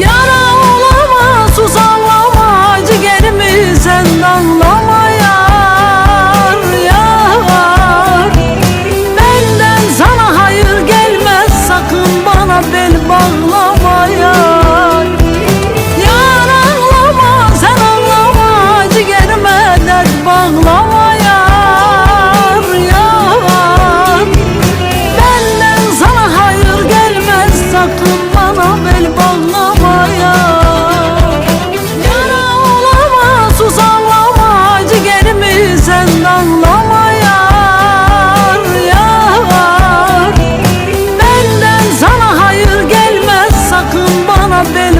Yara olamaz uzanlama Ciğerimi sen anlama yar. Yar Benden sana hayır gelmez Sakın bana bel bağla been